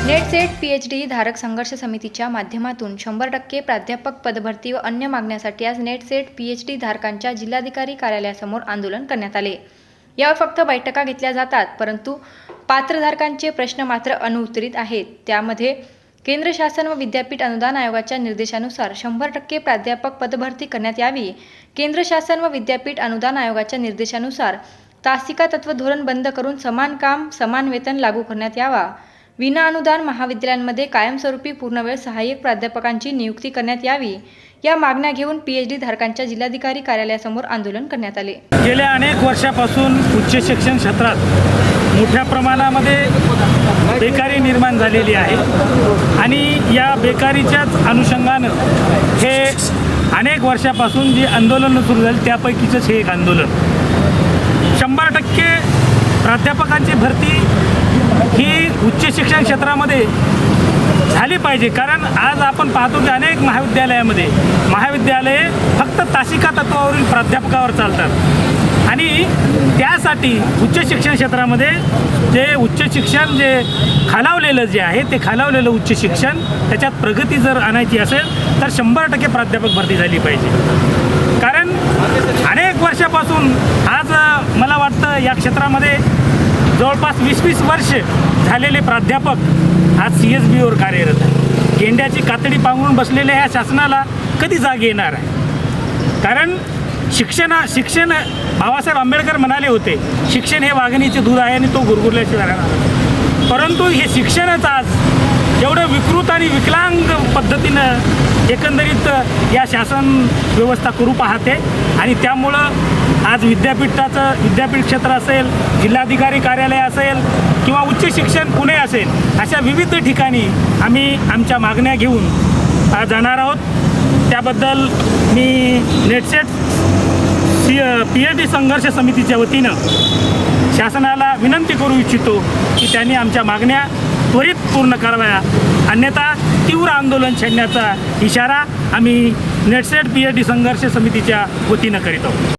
Set P H D धारक संघर्ष समितीच्या माध्यमातून शंभर टक्के प्राध्यापक पदभरती व अन्य मागण्यासाठी आज NET SET P H D धारकांच्या जिल्हाधिकारी कार्यालयासमोर आंदोलन करण्यात आले. यावर फक्त बैठका घेतल्या जातात परंतु पात्रधारकांचे प्रश्न मात्र अनुत्तरित आहेत. त्यामध्ये केंद्र शासन व विद्यापीठ अनुदान आयोगाच्या निर्देशानुसार शंभर टक्के प्राध्यापक पदभरती करण्यात यावी केंद्र शासन व विद्यापीठ अनुदान आयोगाच्या निर्देशानुसार तासिका तत्व धोरण बंद करून समान काम समान वेतन लागू करण्यात यावा. विना अनुदान महाविद्यालयांमध्ये कायमस्वरूपी पूर्णवेळ सहाय्यक प्राध्यापकांची नियुक्ती करण्यात यावी. या मागण्या घेऊन पीएचडी धारकांच्या जिल्हाधिकारी कार्यालयासमोर आंदोलन करण्यात आले. गेल्या अनेक वर्षापासून उच्च शिक्षण क्षेत्रात मोठ्या प्रमाणामध्ये बेकारी निर्माण झालेली आहे. आणि या बेकारीच्याच अनुषंगानं हे अनेक वर्षापासून जी आंदोलनं सुरू झाली त्यापैकीचंच हे एक आंदोलन. शंभर टक्के प्राध्यापकांची भरती ही उच्च शिक्षण क्षेत्रामध्ये झाली पाहिजे. कारण आज आपण पाहतो की अनेक महाविद्यालयामध्ये महाविद्यालये फक्त तासिका तत्वावरील प्राध्यापकावर चालतात. आणि त्यासाठी उच्च शिक्षण क्षेत्रामध्ये जे उच्च शिक्षण जे खालावलेलं जे आहे ते खालावलेलं उच्च शिक्षण त्याच्यात प्रगती जर आणायची असेल तर शंभर टक्के प्राध्यापक भरती झाली पाहिजे. कारण अनेक वर्षापासून आज मला वाटतं या क्षेत्रामध्ये जवळपास वीस वीस वर्ष झालेले प्राध्यापक आज सी एस बीवर कार्यरत आहे गेंड्याची कातडी पांघरून बसलेल्या ह्या शासनाला कधी जाग येणार आहे? कारण शिक्षणा शिक्षण बाबासाहेब आंबेडकर म्हणाले होते शिक्षण हे वाघिणीचे दूध आहे आणि तो गुरगुरल्याशिवाय राहणार परंतु हे शिक्षणच आज एवढं विकृत आणि विकलांग पद्धतीनं एकंदरीत या शासन व्यवस्था करू पाहते. आणि त्यामुळं आज विद्यापीठाचं विद्यापीठ क्षेत्र असेल जिल्हाधिकारी कार्यालय असेल किंवा उच्च शिक्षण पुणे असेल अशा विविध ठिकाणी आम्ही आमच्या मागण्या घेऊन जाणार आहोत. त्याबद्दल मी NET SET C P H D संघर्ष समितीच्या वतीनं शासनाला विनंती करू इच्छितो की त्यांनी आमच्या मागण्या त्वरित पूर्ण कराव्या. अन्यथा तीव्र आंदोलन छेडण्याचा इशारा आम्ही नेटसेट पी एच डी संघर्ष समितीच्या वतीनं करीत आहोत.